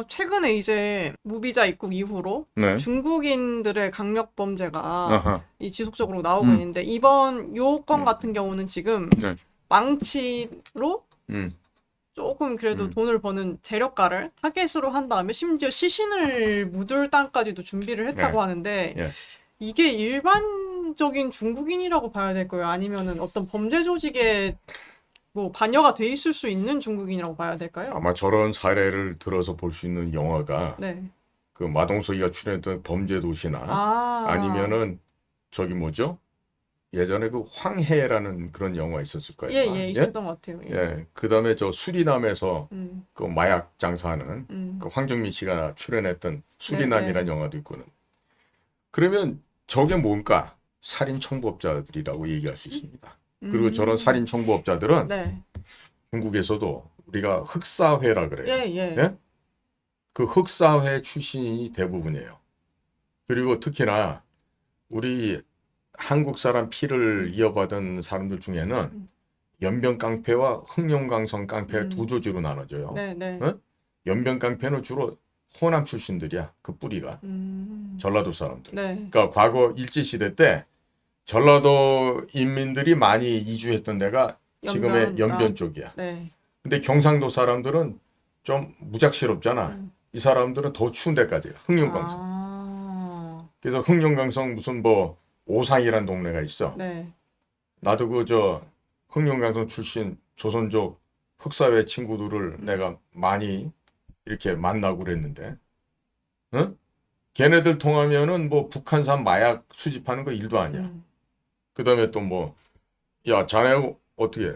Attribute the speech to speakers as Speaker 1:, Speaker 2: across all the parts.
Speaker 1: 어, 최근에 이제 무비자 입국 이후로
Speaker 2: 네.
Speaker 1: 중국인들의 강력 범죄가
Speaker 2: 아하.
Speaker 1: 이 지속적으로 나오고
Speaker 2: 음.
Speaker 1: 있는데 이번 요건
Speaker 2: 음.
Speaker 1: 같은 경우는 지금
Speaker 2: 네.
Speaker 1: 망치로
Speaker 2: 음.
Speaker 1: 조금 그래도
Speaker 2: 음.
Speaker 1: 돈을 버는 재력가를 타겟으로 한 다음에 심지어 시신을 묻을 땅까지도 준비를 했다고
Speaker 2: 네.
Speaker 1: 하는데
Speaker 2: 예.
Speaker 1: 이게 일반적인 중국인이라고 봐야 될 거예요? 아니면은 어떤 범죄 조직에 뭐 관여가 돼 있을 수 있는 중국인이라고 봐야 될까요?
Speaker 2: 아마 저런 사례를 들어서 볼 수 있는 영화가
Speaker 1: 네.
Speaker 2: 그 마동석이가 출연했던 범죄도시나
Speaker 1: 아.
Speaker 2: 아니면은 저기 뭐죠? 예전에 그 황해라는 그런 영화 있었을 거예요.
Speaker 1: 예. 예, 있었던 것 같아요. 예.
Speaker 2: 예. 그다음에 저 수리남에서
Speaker 1: 음,
Speaker 2: 그 마약 장사하는
Speaker 1: 음.
Speaker 2: 그 황정민 씨가 출연했던 수리남이라는
Speaker 1: 네,
Speaker 2: 영화도 있거든. 그러면 저게 뭔가? 살인 청부업자들이라고 얘기할 수 있습니다. 그리고
Speaker 1: 음.
Speaker 2: 저런 살인 청부업자들은
Speaker 1: 네.
Speaker 2: 중국에서도 우리가 흑사회라 그래요.
Speaker 1: 예, 예.
Speaker 2: 예? 그 흑사회 출신이 대부분이에요. 그리고 특히나 우리 한국 사람 피를 이어받은 사람들 중에는
Speaker 1: 음.
Speaker 2: 연변 깡패와 흑룡 강성 깡패
Speaker 1: 음.
Speaker 2: 두 조지로 나눠져요.
Speaker 1: 네, 네.
Speaker 2: 어? 연변 깡패는 주로 호남 출신들이야. 그 뿌리가
Speaker 1: 음.
Speaker 2: 전라도 사람들.
Speaker 1: 네.
Speaker 2: 그러니까 과거 일제 시대 때 전라도 인민들이 많이 이주했던 데가 지금의
Speaker 1: 연변,
Speaker 2: 연변
Speaker 1: 아.
Speaker 2: 쪽이야.
Speaker 1: 네.
Speaker 2: 근데 경상도 사람들은 좀 무작스럽잖아.
Speaker 1: 음.
Speaker 2: 이 사람들은 더 추운 데까지 흑룡강성.
Speaker 1: 아.
Speaker 2: 그래서 흑룡강성 무슨 뭐 오상이란 동네가 있어.
Speaker 1: 네.
Speaker 2: 나도 그 저 흑룡강성 출신 조선족 흑사회 친구들을
Speaker 1: 음.
Speaker 2: 내가 많이 이렇게 만나고 그랬는데, 응? 걔네들 통하면은 뭐 북한산 마약 수집하는 거 일도 아니야.
Speaker 1: 음.
Speaker 2: 그다음에 또 뭐, 야 자네 어떻게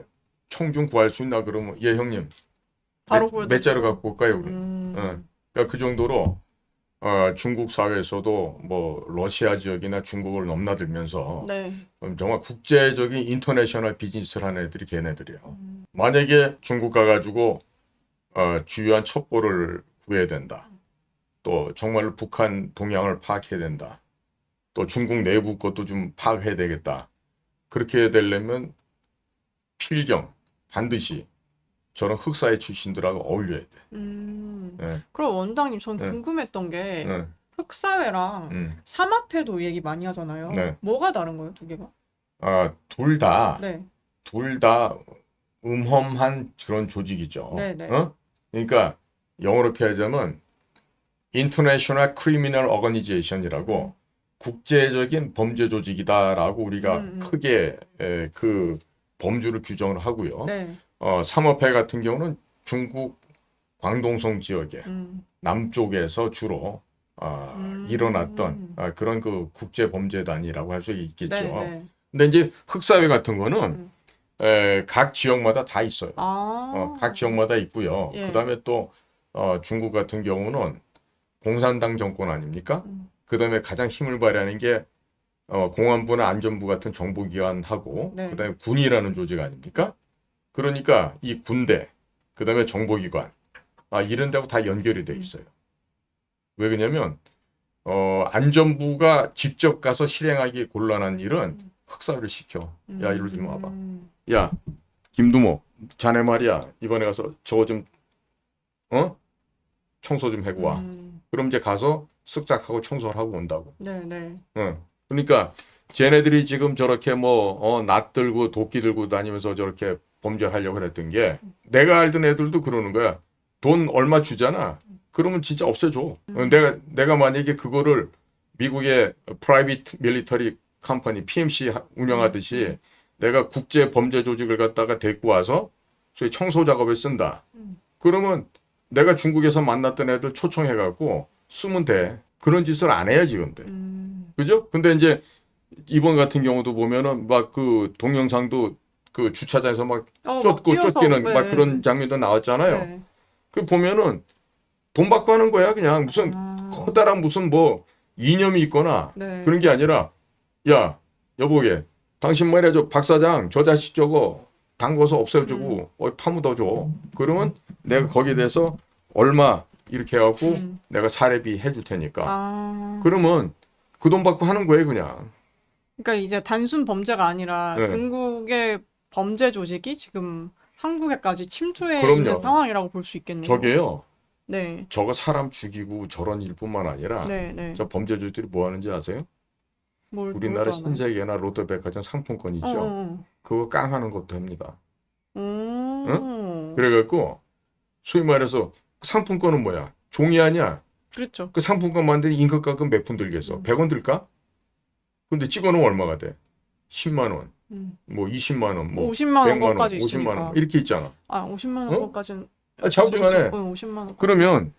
Speaker 2: 총좀 구할 수 있나 그러면 예 형님
Speaker 1: 바로
Speaker 2: 몇. 몇 자루 갖고 올까요?
Speaker 1: 음.
Speaker 2: 응. 그러니까 그 정도로 어, 중국 사회에서도 뭐 러시아 지역이나 중국을 넘나들면서
Speaker 1: 네.
Speaker 2: 음, 정말 국제적인 인터내셔널 비즈니스를 하는 애들이 걔네들이에요.
Speaker 1: 음.
Speaker 2: 만약에 중국 가가지고 어, 주요한 첩보를 구해야 된다. 또 정말로 북한 동향을 파악해야 된다. 또 중국 내부 것도 좀 파악해야 되겠다. 그렇게 되려면 필경 반드시 저런 흑사회 출신들하고 어울려야 돼.
Speaker 1: 음.
Speaker 2: 예.
Speaker 1: 그럼 원장님 전
Speaker 2: 네.
Speaker 1: 궁금했던 게
Speaker 2: 응,
Speaker 1: 흑사회랑
Speaker 2: 응.
Speaker 1: 삼합회도 얘기 많이 하잖아요.
Speaker 2: 네.
Speaker 1: 뭐가 다른 거예요, 두 개가?
Speaker 2: 아, 둘 다,
Speaker 1: 네.
Speaker 2: 둘다 음험한 그런 조직이죠.
Speaker 1: 네, 네.
Speaker 2: 어? 그러니까 영어로 표현하자면 International Criminal Organization이라고 국제적인 범죄 조직이다라고 우리가
Speaker 1: 음, 음.
Speaker 2: 크게 에, 그 범주를 규정을 하고요.
Speaker 1: 네.
Speaker 2: 어, 삼업회 같은 경우는 중국 광동성 지역에
Speaker 1: 음.
Speaker 2: 남쪽에서 주로 아,
Speaker 1: 음.
Speaker 2: 일어났던 아, 그런 그 국제 범죄단이라고 할 수 있겠죠.
Speaker 1: 네, 네.
Speaker 2: 근데 이제 흑사회 같은 거는
Speaker 1: 음.
Speaker 2: 에, 각 지역마다 다 있어요.
Speaker 1: 아.
Speaker 2: 어, 각 지역마다 있고요.
Speaker 1: 예.
Speaker 2: 그다음에 또 어, 중국 같은 경우는 공산당 정권 아닙니까?
Speaker 1: 음.
Speaker 2: 그다음에 가장 힘을 발휘하는 게 어, 공안부나 안전부 같은 정보기관하고
Speaker 1: 네.
Speaker 2: 그다음에 군이라는 조직 아닙니까? 그러니까 이 군대, 그다음에 정보기관, 아 이런 데하고 다 연결이 돼 있어요. 왜 그러냐면 어, 안전부가 직접 가서 실행하기 곤란한 일은 흑사회를 시켜. 야 이리 좀 와봐.
Speaker 1: 음.
Speaker 2: 야, 김두모, 자네 말이야. 이번에 가서 저거 좀, 어? 청소 좀 해고 와.
Speaker 1: 음.
Speaker 2: 그럼 이제 가서 쓱싹하고 청소를 하고 온다고.
Speaker 1: 네, 네.
Speaker 2: 응. 그러니까 쟤네들이 지금 저렇게 뭐, 어, 낫 들고 도끼 들고 다니면서 저렇게 범죄를 하려고 그랬던 게 내가 알던 애들도 그러는 거야. 돈 얼마 주잖아. 그러면 진짜 없애줘. 어, 내가, 내가 만약에 그거를 미국의 프라이빗 밀리터리 컴퍼니 PMC 하- 운영하듯이 내가 국제 범죄 조직을 갖다가 데리고 와서 소위 청소 작업을 쓴다.
Speaker 1: 음.
Speaker 2: 그러면 내가 중국에서 만났던 애들 초청해 갖고 쓰면 돼. 그런 짓을 안 해야지, 근데.
Speaker 1: 음.
Speaker 2: 그죠? 근데 이제 이번 같은 경우도 보면은 막 그 동영상도 그 주차장에서 막
Speaker 1: 어, 막
Speaker 2: 쫓고
Speaker 1: 뛰어서,
Speaker 2: 쫓기는
Speaker 1: 네.
Speaker 2: 막 그런 장면도 나왔잖아요.
Speaker 1: 네.
Speaker 2: 그 보면은 돈 받고 하는 거야, 그냥 무슨
Speaker 1: 아.
Speaker 2: 커다란 무슨 뭐 이념이 있거나
Speaker 1: 네.
Speaker 2: 그런 게 아니라 야 여보게 당신 말이야 저 박사장 저 자식 저거 담궈서 없애주고 어 파묻어줘 그러면 내가 거기에 대해서 얼마 이렇게 해갖고
Speaker 1: 음.
Speaker 2: 내가 사례비 해줄 테니까
Speaker 1: 아.
Speaker 2: 그러면 그 돈 받고 하는 거예요 그냥
Speaker 1: 그러니까 이제 단순 범죄가 아니라
Speaker 2: 네.
Speaker 1: 중국의 범죄 조직이 지금 한국에까지 침투해
Speaker 2: 그럼요.
Speaker 1: 있는 상황이라고 볼 수 있겠네요.
Speaker 2: 저게요
Speaker 1: 네.
Speaker 2: 저거 사람 죽이고 저런 일뿐만 아니라
Speaker 1: 네, 네.
Speaker 2: 저 범죄주들이 뭐 하는지 아세요?
Speaker 1: 뭘
Speaker 2: 우리나라
Speaker 1: 뭘또 하나요?
Speaker 2: 신세계나 롯데백화점 상품권 있죠.
Speaker 1: 어, 어,
Speaker 2: 그거 깡하는 것도 합니다.
Speaker 1: 어. 음.
Speaker 2: 그래갖고 소위 말해서 상품권은 뭐야? 종이 아니야.
Speaker 1: 그렇죠.
Speaker 2: 그 상품권 만드는 임금가격 몇푼 들겠어?
Speaker 1: 음.
Speaker 2: 100원 들까? 근데 찍어놓으면 얼마가 돼? 10만 원,
Speaker 1: 음.
Speaker 2: 뭐 20만 원, 뭐
Speaker 1: 50만 원
Speaker 2: 100만 원,
Speaker 1: 거까지
Speaker 2: 50만
Speaker 1: 있으니까.
Speaker 2: 원 이렇게 있잖아.
Speaker 1: 아, 50만
Speaker 2: 어?
Speaker 1: 원 거까지는
Speaker 2: 아, 자우지간에
Speaker 1: 50만 원.
Speaker 2: 그러면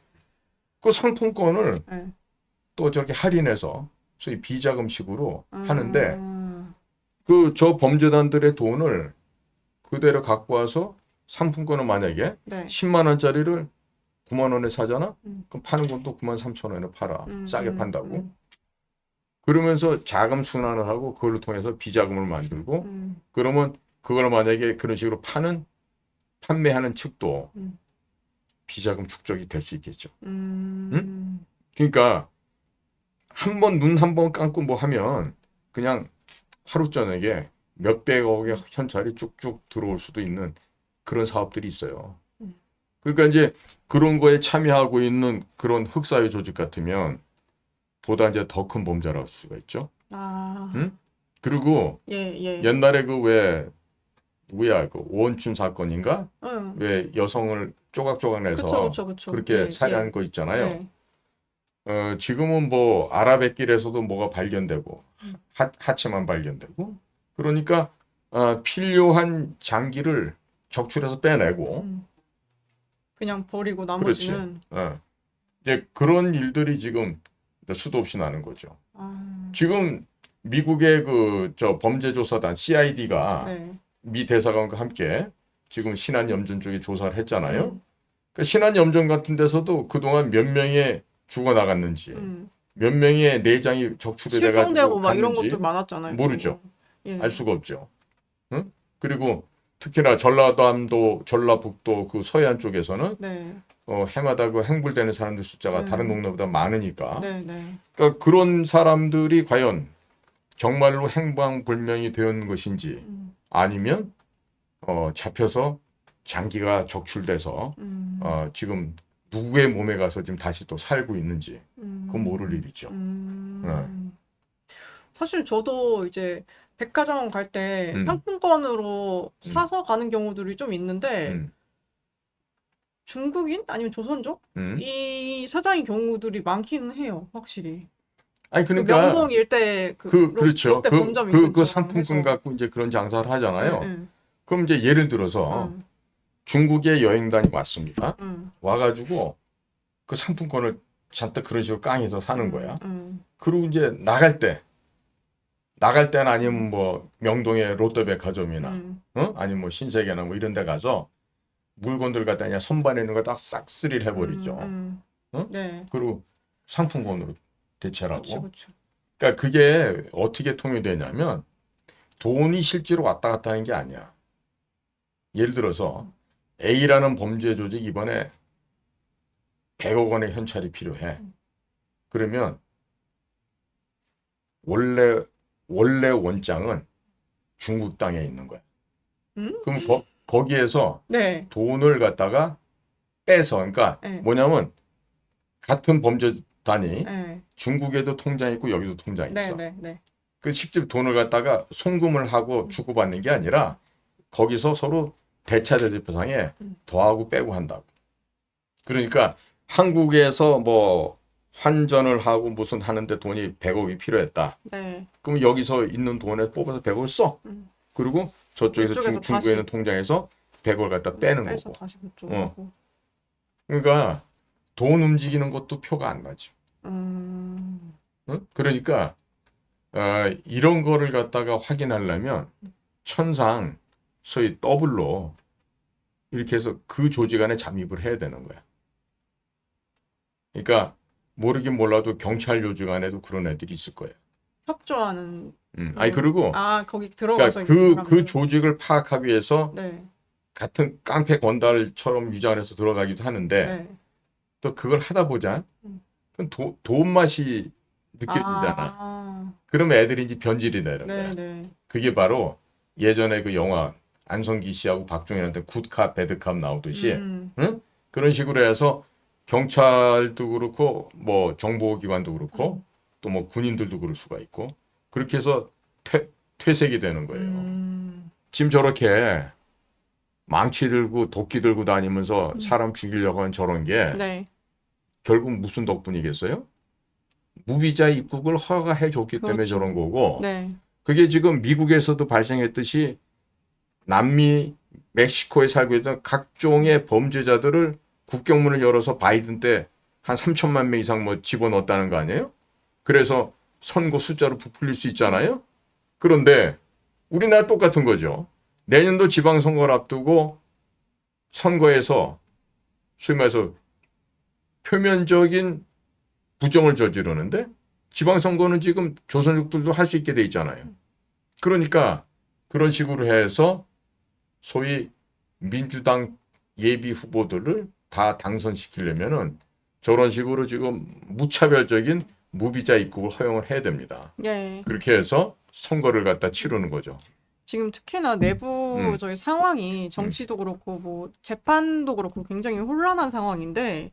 Speaker 2: 그 상품권을
Speaker 1: 네.
Speaker 2: 또 저렇게 할인해서 소위 비자금식으로
Speaker 1: 음.
Speaker 2: 하는데 그 저 범죄단들의 돈을 그대로 갖고 와서 상품권을 만약에
Speaker 1: 네.
Speaker 2: 10만 원짜리를 9만 원에 사잖아?
Speaker 1: 음.
Speaker 2: 그럼 파는 건 또 9만 3천 원에 팔아.
Speaker 1: 음,
Speaker 2: 싸게
Speaker 1: 음,
Speaker 2: 판다고.
Speaker 1: 음,
Speaker 2: 그러면서 자금 순환을 하고 그걸로 통해서 비자금을 만들고
Speaker 1: 음.
Speaker 2: 그러면 그걸 만약에 그런 식으로 파는 판매하는 측도
Speaker 1: 음.
Speaker 2: 비자금 축적이 될 수 있겠죠.
Speaker 1: 음.
Speaker 2: 그러니까 한 번 눈 한 번 감고 뭐 하면 그냥 하루 저녁에 몇백억의 현찰이 쭉쭉 들어올 수도 있는 그런 사업들이 있어요.
Speaker 1: 음.
Speaker 2: 그러니까 이제 그런 거에 참여하고 있는 그런 흑사회 조직 같으면 보다 이제 더 큰 범죄를 할 수가 있죠.
Speaker 1: 아.
Speaker 2: 응? 그리고
Speaker 1: 예, 예.
Speaker 2: 옛날에 그 왜 누구야 그 오원춘 사건인가
Speaker 1: 응.
Speaker 2: 왜 여성을 조각조각 내서. 그렇게
Speaker 1: 예,
Speaker 2: 살해한
Speaker 1: 예.
Speaker 2: 거 있잖아요.
Speaker 1: 네.
Speaker 2: 어, 지금은 뭐 아라뱃길에서도 뭐가 발견되고
Speaker 1: 음.
Speaker 2: 하, 하체만 발견되고 그러니까 어, 필요한 장기를 적출해서 빼내고
Speaker 1: 음. 그냥 버리고 나머지는
Speaker 2: 어, 이제 그런 일들이 지금 수도 없이 나는 거죠.
Speaker 1: 아.
Speaker 2: 지금 미국의 그 저 범죄 조사단 CID가
Speaker 1: 네.
Speaker 2: 미 대사관과 함께 지금 신안 염전 쪽에 조사를 했잖아요.
Speaker 1: 음.
Speaker 2: 그 신안 염전 같은 데서도 그동안 몇 명이 죽어 나갔는지
Speaker 1: 음.
Speaker 2: 몇 명의 내장이 적출이
Speaker 1: 실종되고
Speaker 2: 돼가지고
Speaker 1: 막 이런 것도 많았잖아요.
Speaker 2: 모르죠.
Speaker 1: 예.
Speaker 2: 알 수가 없죠. 응? 그리고 특히나 전라남도, 전라북도 그 서해안 쪽에서는
Speaker 1: 네.
Speaker 2: 어, 해마다 그 행불되는 사람들 숫자가
Speaker 1: 네.
Speaker 2: 다른 동네보다 많으니까.
Speaker 1: 네, 네.
Speaker 2: 그러니까 그런 사람들이 과연 정말로 행방불명이 된 것인지
Speaker 1: 음.
Speaker 2: 아니면 어, 잡혀서 장기가 적출돼서
Speaker 1: 음.
Speaker 2: 어, 지금 누구의 몸에 가서 지금 다시 또 살고 있는지
Speaker 1: 음.
Speaker 2: 그건 모를 일이죠.
Speaker 1: 음.
Speaker 2: 네.
Speaker 1: 사실 저도 이제 백화점 갈 때
Speaker 2: 음.
Speaker 1: 상품권으로
Speaker 2: 음.
Speaker 1: 사서 가는 경우들이 좀 있는데
Speaker 2: 음,
Speaker 1: 중국인 아니면 조선족
Speaker 2: 음.
Speaker 1: 이 사장인 경우들이 많기는 해요, 확실히.
Speaker 2: 아니
Speaker 1: 그
Speaker 2: 그러니까
Speaker 1: 명동 일대 그,
Speaker 2: 그
Speaker 1: 로-
Speaker 2: 그렇죠.
Speaker 1: 롯데
Speaker 2: 그,
Speaker 1: 본점
Speaker 2: 그,
Speaker 1: 있는
Speaker 2: 그 상품권
Speaker 1: 해서.
Speaker 2: 갖고 이제 그런 장사를 하잖아요.
Speaker 1: 네, 네.
Speaker 2: 그럼 이제 예를 들어서
Speaker 1: 음,
Speaker 2: 중국에 여행단이 왔습니다.
Speaker 1: 음,
Speaker 2: 와가지고 그 상품권을 잔뜩 그런 식으로 깡해서 사는 거야.
Speaker 1: 음,
Speaker 2: 그리고 이제 나갈 때 나갈 때는 아니면 뭐 명동의 롯데백화점이나
Speaker 1: 음,
Speaker 2: 어? 아니면 뭐 신세계나 뭐 이런 데 가서 물건들 갖다 그냥 선반에 있는 거 딱싹 쓰리를 해버리죠.
Speaker 1: 음, 음.
Speaker 2: 어?
Speaker 1: 네.
Speaker 2: 그리고 상품권으로
Speaker 1: 그렇죠.
Speaker 2: 그러니까 그게 어떻게 통용되냐면 돈이 실제로 왔다 갔다 하는 게 아니야. 예를 들어서 A라는 범죄 조직 이번에 100억 원의 현찰이 필요해. 그러면 원래 원래 원장은 중국 땅에 있는 거야.
Speaker 1: 음?
Speaker 2: 그럼 거, 거기에서
Speaker 1: 네.
Speaker 2: 돈을 갖다가 빼서 그러니까
Speaker 1: 네.
Speaker 2: 뭐냐면 같은 범죄단이
Speaker 1: 네.
Speaker 2: 중국에도 통장 있고 여기도 통장
Speaker 1: 네,
Speaker 2: 있어.
Speaker 1: 네, 네.
Speaker 2: 그 직접 돈을 갖다가 송금을 하고 주고받는 게 아니라 거기서 서로 대차대조표상에
Speaker 1: 음.
Speaker 2: 더하고 빼고 한다고. 그러니까 한국에서 뭐 환전을 하고 무슨 하는데 돈이 100억이 필요했다.
Speaker 1: 네.
Speaker 2: 그럼 여기서 있는 돈에 뽑아서 100억을 써.
Speaker 1: 음.
Speaker 2: 그리고 저쪽에서 중, 중국에. 있는 통장에서 100억을 갖다 빼는 거고. 어. 그러니까 돈 움직이는 것도 표가 안 나죠.
Speaker 1: 음,
Speaker 2: 응? 그러니까 어, 이런 거를 갖다가 확인하려면 천상 소위 더블로 이렇게 해서 그 조직 안에 잠입을 해야 되는 거야. 그러니까 모르긴 몰라도 경찰 조직 안에도 그런 애들이 있을 거예요.
Speaker 1: 협조하는.
Speaker 2: 음. 아니 그리고
Speaker 1: 아, 거기 들어가서
Speaker 2: 그러니까 그, 그. 조직을 파악하기 위해서
Speaker 1: 네.
Speaker 2: 같은 깡패 건달처럼 위장해서 들어가기도 하는데
Speaker 1: 네.
Speaker 2: 또 그걸 하다 보자
Speaker 1: 음.
Speaker 2: 그건 도, 돈 맛이 느껴지잖아.
Speaker 1: 아,
Speaker 2: 그러면 애들이 이제 변질이 되는
Speaker 1: 네,
Speaker 2: 거야.
Speaker 1: 네.
Speaker 2: 그게 바로 예전에 그 영화 안성기 씨하고 박종현한테 굿캅 배드캅 나오듯이
Speaker 1: 음,
Speaker 2: 그런 식으로 해서 경찰도 그렇고 뭐 정보기관도 그렇고 또 뭐 군인들도 그럴 수가 있고 그렇게 해서 퇴, 퇴색이 되는 거예요.
Speaker 1: 음,
Speaker 2: 지금 저렇게 망치 들고 도끼 들고 다니면서 사람 죽이려고 하는 저런 게
Speaker 1: 네.
Speaker 2: 결국 무슨 덕분이겠어요? 무비자 입국을 허가해 줬기 때문에
Speaker 1: 그렇죠.
Speaker 2: 저런 거고
Speaker 1: 네.
Speaker 2: 그게 지금 미국에서도 발생했듯이 남미 멕시코에 살고 있던 각종의 범죄자들을 국경문을 열어서 바이든 때 한 3천만 명 이상 뭐 집어넣었다는 거 아니에요? 그래서 선거 숫자로 부풀릴 수 있잖아요. 그런데 우리나라 똑같은 거죠. 내년도 지방선거를 앞두고 선거에서 소위 말해서 표면적인 부정을 저지르는데 지방선거는 지금 조선족들도 할 수 있게 돼 있잖아요. 그러니까 그런 식으로 해서 소위 민주당 예비 후보들을 다 당선시키려면은 저런 식으로 지금 무차별적인 무비자 입국을 허용을 해야 됩니다.
Speaker 1: 네.
Speaker 2: 그렇게 해서 선거를 갖다 치르는 거죠.
Speaker 1: 지금 특히나 내부
Speaker 2: 음.
Speaker 1: 저희 상황이 정치도 그렇고 뭐 재판도 그렇고 굉장히 혼란한 상황인데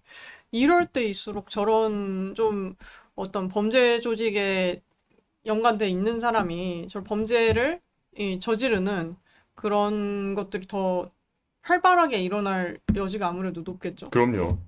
Speaker 1: 이럴 때일수록 저런 좀 어떤 범죄 조직에 연관돼 있는 사람이 저 범죄를 이 저지르는 그런 것들이 더 활발하게 일어날 여지가 아무래도 높겠죠.
Speaker 2: 그럼요.